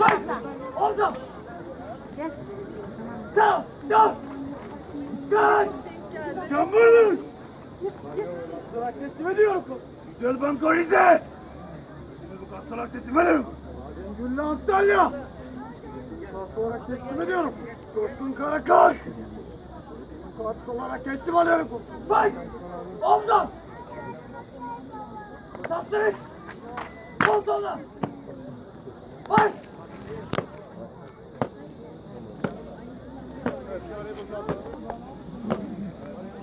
Bak! Orada! Sağ! Dön! Kaç! Sen buradın! Salak teslim ediyorum. Güzel Banko Rize! Şimdi bu kat salak teslim ediyorum. Güllü Antalya! Kat olarak teslim ediyorum. Coşkun Karakar! Kat olarak teslim alıyorum. Bak! Omzum! Saptırış! Sol sola!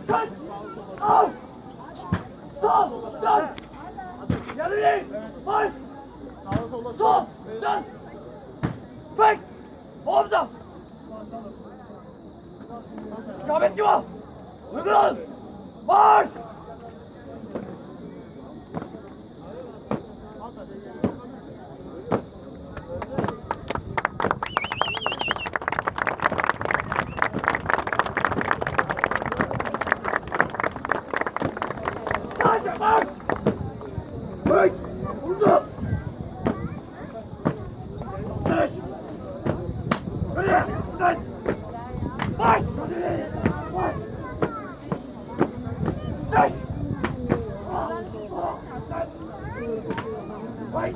Kaç! Al! Sol! Dön! Yarı Baş! Sol! Dön! Bek! Omzum! İstikamet yuva! Hızlan! Marş! Sadece marş! Bek! Uzun! Dönüş! Öyle! Dön! Marş! Marş! Dön! Bek!